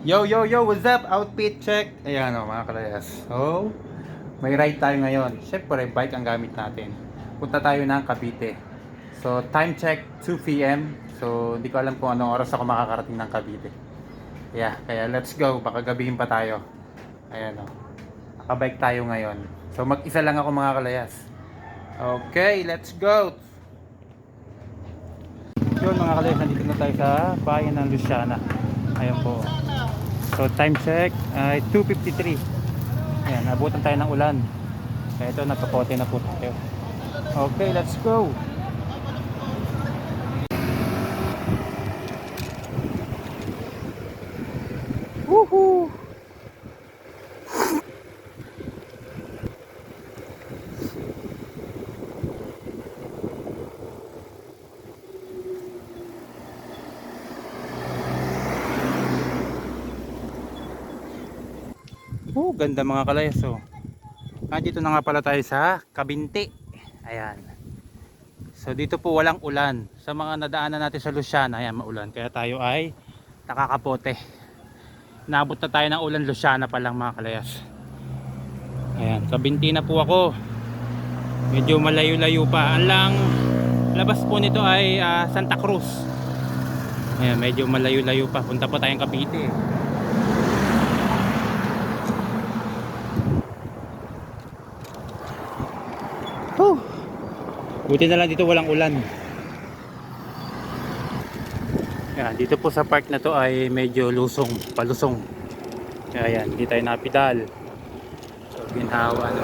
Yo, yo, yo, what's up? Outfit check. Ayan o, mga kalayas. So, may ride tayo ngayon. Siyempre, bike ang gamit natin. Punta tayo ng Cavite. So, time check, 2 p.m. So, hindi ko alam kung anong oras ako makakarating ng Cavite. Yeah, kaya let's go. Baka gabihin pa tayo. Ayan o. Nakabike tayo ngayon. So, mag-isa lang ako mga kalayas. Okay, let's go! Yun mga kalayas, nandito na tayo sa bayan ng Luciana. Ayan po. So time check ay 2.53. Ayan, nabutan tayo ng ulan. Kaya ito, nagkapote na po tayo. Okay, let's go! Woohoo! Oh, ganda mga kalayas oh. Nandito na nga pala tayo sa Kabinti. Ayan. So dito po walang ulan. Sa mga nadaanan natin sa Luciana, ayan maulan. Kaya tayo ay nakakapote. Nabot na tayo ng ulan Luciana pa lang mga kalayas. Ayan, Kabinti na po ako. Medyo malayo-layo pa. Ang lang labas po nito ay ah, Santa Cruz. Ayan, medyo malayo-layo pa. Punta pa tayong Cavite. Whew. Buti na lang dito walang ulan. Yan, dito po sa park na to ay medyo lusong, palusong. Kaya yan, hindi tayo napidal. So, ginhawa no.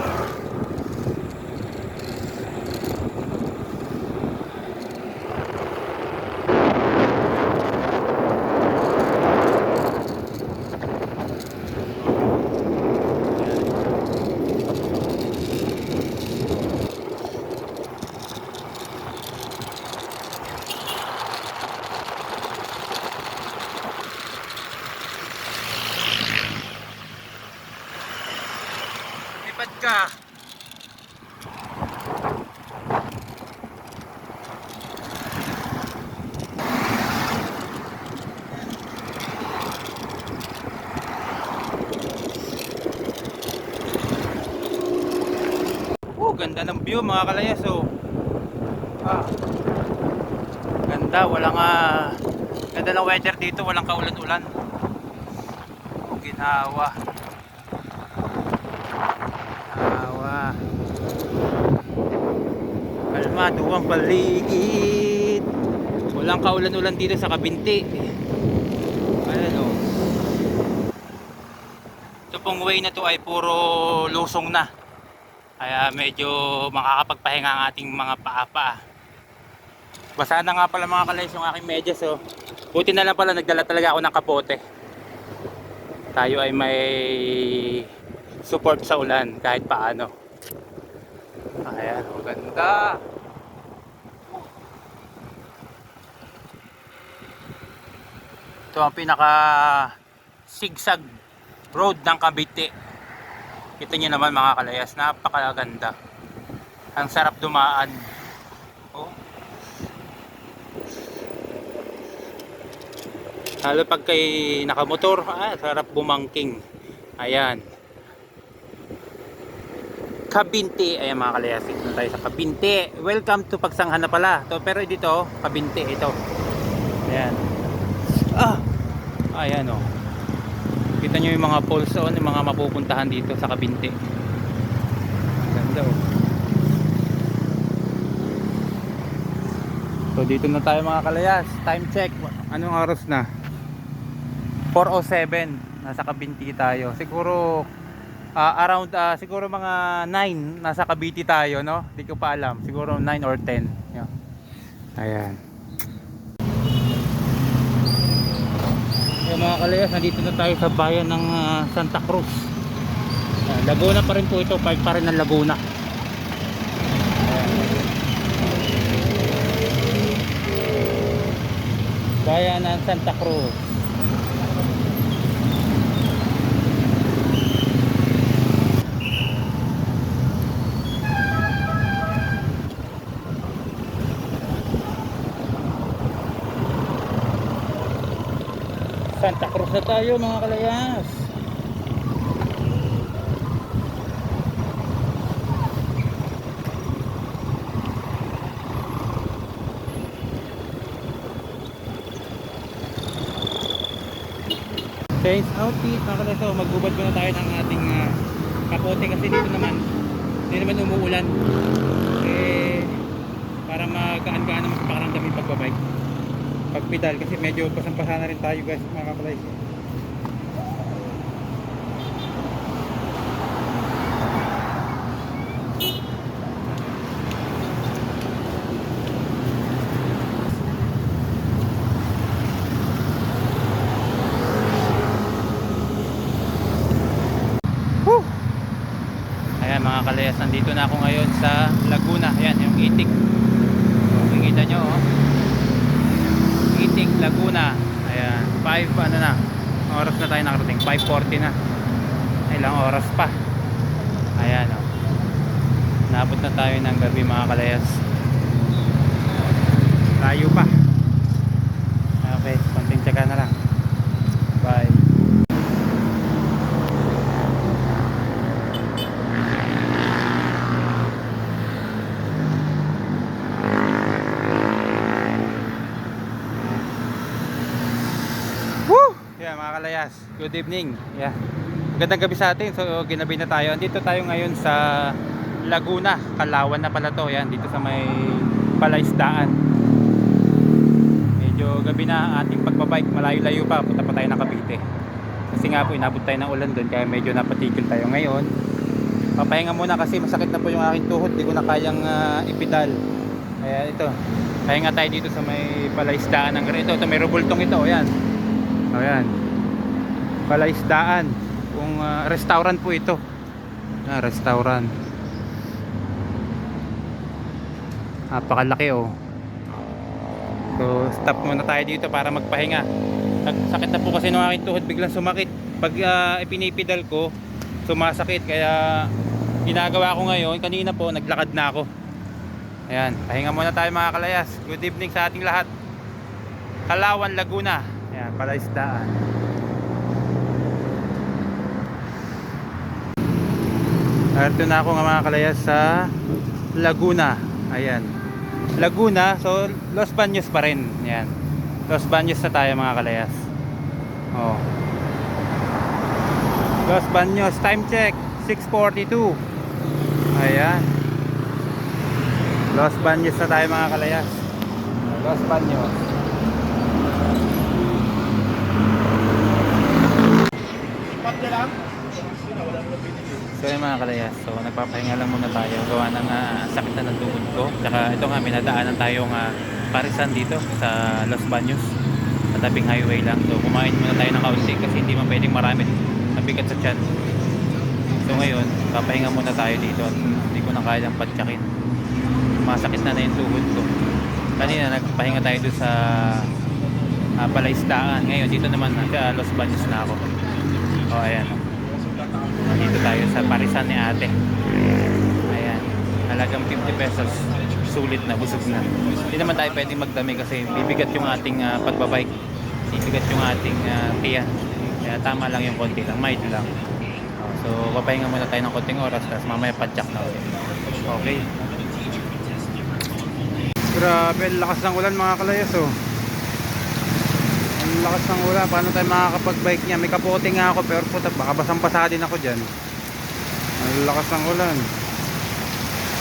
Lipad ka. Oh, ganda ng view mga kalayas oh. Ah. Ganda, walang ah, ganda ng weather dito, walang kaulan-ulan. Oh, ginawa. Awa. Kalmado ang paligid. Walang kaulan-ulan dito sa Kabinti. Ayan o. Ito pong way na to ay puro lusong na. Kaya medyo makakapagpahinga ang ating mga paa-paa. Basa na nga pala mga kalays yung aking medyas oh. Buti na lang pala nagdala talaga ako ng kapote. Tayo ay may support sa ulan kahit paano. Ayan, ang ganda. Ito ang pinaka sigsag road ng Cavite. Kita niyo naman mga kalayas, napakaganda. Ang sarap dumaan. Oh. Lalo pag kay nakamotor, ah, sarap bumangking. Ayan. Kabinte. Ayan mga kalayas. Dito tayo sa Kabinte. Welcome to Pagsanghan na pala. To, pero dito, Kabinte. Ito. Ayan. Ah! Ayan. Oh. Kita nyo yung mga poles on, yung mga mapupuntahan dito sa Kabinte. Ganda. Oh. So dito na tayo mga kalayas. Time check. Anong oras na? 4.07. Nasa Kabinti tayo. Siguro ah, around ah, siguro mga 9 nasa Cavite tayo no hindi ko pa alam siguro 9 or 10 Yan. ayan Mga kalayas. Nandito na tayo sa bayan ng ah, Santa Cruz. Ayan, Laguna pa rin po ito. Park pa rin ng Laguna. Ayan. bayan ng Santa Cruz Santa Cruz na tayo mga kalayas. Change outfit mga kalayas. So, magbubad muna tayo ng ating ah, kapote kasi dito naman hindi naman umuulan. Eh, para magaan-gaan naman sa yung pagbabike pagpedal kasi medyo pasampasa na rin tayo guys mga kapalayas Woo! Ayan mga kalayas, nandito na ako ngayon sa Laguna. Ayan, yung itik. So, makikita nyo, oh. Laguna. Ayan, 5 ano na. Oras na tayo nakarating, 5.40 na. Ilang oras pa. Ayan, oh. Naabot na tayo ng gabi mga kalayas. Layo pa. Okay, konting tsaga na lang. Bye. Woo! Yeah, mga kalayas. Good evening. Yeah. Magandang gabi sa atin. So, ginabi na tayo. Dito tayo ngayon sa Laguna. Kalawan na pala to. Yan, dito sa may palaisdaan. Medyo gabi na ating pagbabike. Malayo-layo pa. Punta pa tayo ng Cavite. Kasi nga po, inabot tayo ng ulan doon. Kaya medyo napatigil tayo ngayon. Papahinga muna kasi masakit na po yung aking tuhod. Di ko na kayang uh, ipidal. Kaya ito. Pahinga tayo dito sa may palaisdaan ng ito. Ito, may rubultong ito. Ayan. O yan. Palaisdaan. Kung ah, restaurant po ito. Ah, restaurant. Napakalaki oh. So, stop muna tayo dito para magpahinga. Nagsakit na po kasi nung aking tuhod biglang sumakit. Pag ah, ipinipidal ko, sumasakit. Kaya ginagawa ko ngayon, kanina po naglakad na ako. Ayan, pahinga muna tayo mga kalayas. Good evening sa ating lahat. Kalawan, Laguna. Ayan, palaisdaan. Narito na ako nga mga kalayas sa Laguna. Ayan. Laguna, so Los Baños pa rin. Ayan. Los Baños na tayo mga kalayas. Oh. Los Baños, time check. 6.42. Ayan. Los Baños na tayo mga kalayas. Los Baños. So yun mga kalayas, so nagpapahinga lang muna tayo. Gawa ng uh, sakit na ng tuhod ko. Tsaka ito nga, minadaanan tayong uh, parisan dito sa Los Baños. Sa tabing highway lang, so kumain muna tayo ng kaunti kasi hindi man pwedeng marami. Nabigat sa tiyan. So ngayon, papahinga muna tayo dito at hindi ko na kayang patsyakin Masakit na na yung tuhod ko. Kanina nagpahinga tayo doon sa uh, palaisdaan Ngayon dito naman sa Los Baños na ako O ayan o Nandito tayo sa parisan ni ate. Ayan. Halagang 50 pesos. Sulit na, busog na. Hindi naman tayo pwedeng magdami kasi bibigat yung ating uh, pagbabike. Bibigat yung ating uh, tiyan. Kaya tama lang yung konti lang. Mild lang. Oh, so, papahinga muna tayo ng konting oras tapos mamaya padyak na ulit. Okay. Grabe, lakas ng ulan mga kalayas oh. Lakas ng ulan, paano tayo makakapag-bike niya? May kapote nga ako pero puta, baka basang-basa din ako dyan. Ang lakas ng ulan.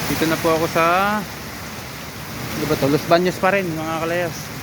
Dito na po ako sa... Ano ba to? Los Baños pa rin mga kalayas.